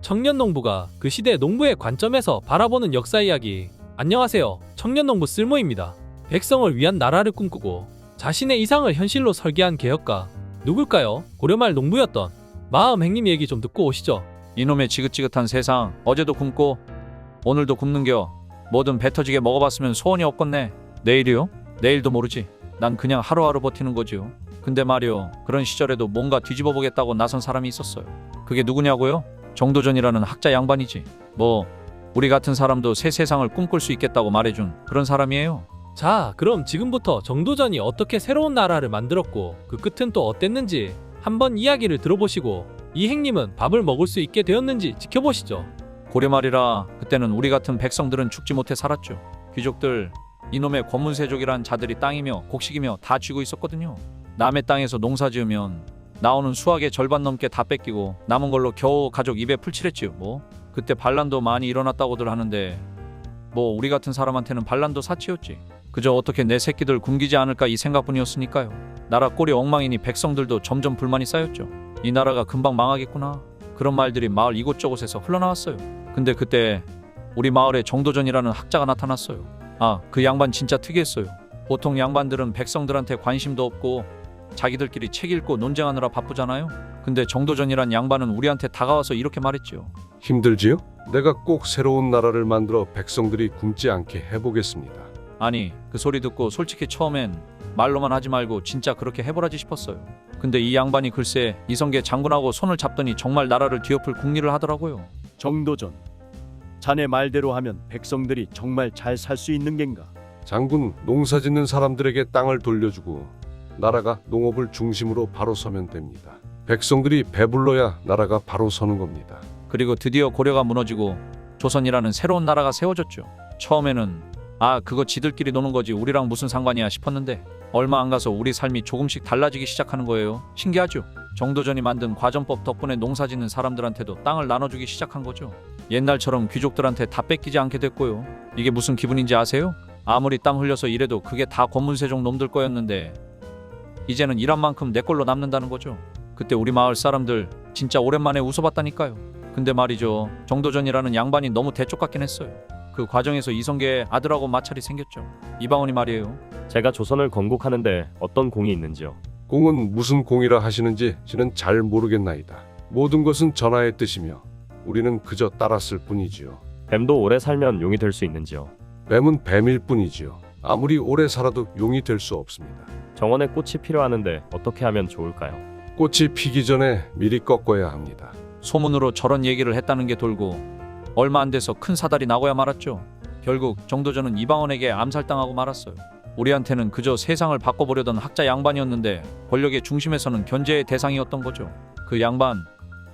청년 농부가 그 시대 농부의 관점에서 바라보는 역사 이야기. 안녕하세요. 청년 농부 쓸모입니다. 백성을 위한 나라를 꿈꾸고 자신의 이상을 현실로 설계한 개혁가. 누굴까요? 고려말 농부였던 마음 행님 얘기 좀 듣고 오시죠. 이놈의 지긋지긋한 세상 어제도 굶고 오늘도 굶는겨 뭐든 배 터지게 먹어봤으면 소원이 없겠네 내일이요? 내일도 모르지 난 그냥 하루하루 버티는 거지요 근데 말이요 그런 시절에도 뭔가 뒤집어 보겠다고 나선 사람이 있었어요 그게 누구냐고요? 정도전이라는 학자 양반이지 뭐 우리 같은 사람도 새 세상을 꿈꿀 수 있겠다고 말해준 그런 사람이에요 자, 그럼 지금부터 정도전이 어떻게 새로운 나라를 만들었고 그 끝은 또 어땠는지 한번 이야기를 들어보시고 이 행님은 밥을 먹을 수 있게 되었는지 지켜보시죠. 고려 말이라 그때는 우리 같은 백성들은 죽지 못해 살았죠. 귀족들 이놈의 권문세족이란 자들이 땅이며 곡식이며 다 쥐고 있었거든요. 남의 땅에서 농사 지으면 나오는 수확의 절반 넘게 다 뺏기고 남은 걸로 겨우 가족 입에 풀칠했지요. 뭐 그때 반란도 많이 일어났다고들 하는데 뭐 우리 같은 사람한테는 반란도 사치였지. 그저 어떻게 내 새끼들 굶기지 않을까 이 생각뿐이었으니까요. 나라 꼴이 엉망이니 백성들도 점점 불만이 쌓였죠. 이 나라가 금방 망하겠구나. 그런 말들이 마을 이곳저곳에서 흘러나왔어요. 근데 그때 우리 마을에 정도전이라는 학자가 나타났어요. 아, 그 양반 진짜 특이했어요. 보통 양반들은 백성들한테 관심도 없고 자기들끼리 책 읽고 논쟁하느라 바쁘잖아요. 근데 정도전이란 양반은 우리한테 다가와서 이렇게 말했지요. 힘들지요? 내가 꼭 새로운 나라를 만들어 백성들이 굶지 않게 해보겠습니다. 아니, 그 소리 듣고 솔직히 처음엔 말로만 하지 말고 진짜 그렇게 해보라지 싶었어요. 근데 이 양반이 글쎄 이성계 장군하고 손을 잡더니 정말 나라를 뒤엎을 궁리를 하더라고요. 정도전. 자네 말대로 하면 백성들이 정말 잘 살 수 있는 겐가? 장군, 농사 짓는 사람들에게 땅을 돌려주고 나라가 농업을 중심으로 바로 서면 됩니다. 백성들이 배불러야 나라가 바로 서는 겁니다. 그리고 드디어 고려가 무너지고 조선이라는 새로운 나라가 세워졌죠. 처음에는 아 그거 지들끼리 노는 거지 우리랑 무슨 상관이야 싶었는데 얼마 안 가서 우리 삶이 조금씩 달라지기 시작하는 거예요. 신기하죠? 정도전이 만든 과전법 덕분에 농사 짓는 사람들한테도 땅을 나눠주기 시작한 거죠. 옛날처럼 귀족들한테 다 뺏기지 않게 됐고요. 이게 무슨 기분인지 아세요? 아무리 땀 흘려서 일해도 그게 다 권문세종 놈들 거였는데 이제는 일한 만큼 내 걸로 남는다는 거죠. 그때 우리 마을 사람들 진짜 오랜만에 웃어봤다니까요. 근데 말이죠. 정도전이라는 양반이 너무 대쪽 같긴 했어요. 그 과정에서 이성계의 아들하고 마찰이 생겼죠. 이방원이 말이에요. 제가 조선을 건국하는데 어떤 공이 있는지요? 공은 무슨 공이라 하시는지 저는 잘 모르겠나이다. 모든 것은 전하의 뜻이며 우리는 그저 따랐을 뿐이지요. 뱀도 오래 살면 용이 될 수 있는지요? 뱀은 뱀일 뿐이지요. 아무리 오래 살아도 용이 될 수 없습니다. 정원에 꽃이 필요하는데 어떻게 하면 좋을까요? 꽃이 피기 전에 미리 꺾어야 합니다. 소문으로 저런 얘기를 했다는 게 돌고 얼마 안 돼서 큰 사달이 나고야 말았죠. 결국 정도전은 이방원에게 암살당하고 말았어요. 우리한테는 그저 세상을 바꿔보려던 학자 양반이었는데 권력의 중심에서는 견제의 대상이었던 거죠. 그 양반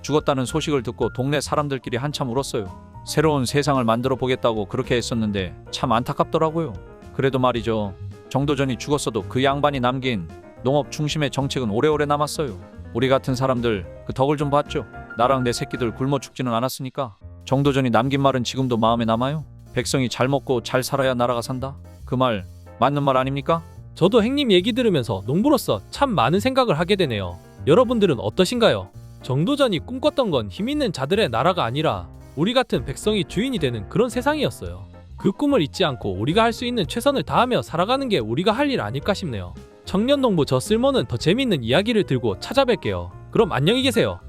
죽었다는 소식을 듣고 동네 사람들끼리 한참 울었어요. 새로운 세상을 만들어 보겠다고 그렇게 했었는데 참 안타깝더라고요. 그래도 말이죠. 정도전이 죽었어도 그 양반이 남긴 농업 중심의 정책은 오래오래 남았어요. 우리 같은 사람들 그 덕을 좀 봤죠. 나랑 내 새끼들 굶어 죽지는 않았으니까. 정도전이 남긴 말은 지금도 마음에 남아요. 백성이 잘 먹고 잘 살아야 나라가 산다. 그 말 맞는 말 아닙니까? 저도 행님 얘기 들으면서 농부로서 참 많은 생각을 하게 되네요. 여러분들은 어떠신가요? 정도전이 꿈꿨던 건 힘 있는 자들의 나라가 아니라 우리 같은 백성이 주인이 되는 그런 세상이었어요. 그 꿈을 잊지 않고 우리가 할 수 있는 최선을 다하며 살아가는 게 우리가 할 일 아닐까 싶네요. 청년 농부 저 쓸모는 더 재밌는 이야기를 들고 찾아뵐게요. 그럼 안녕히 계세요.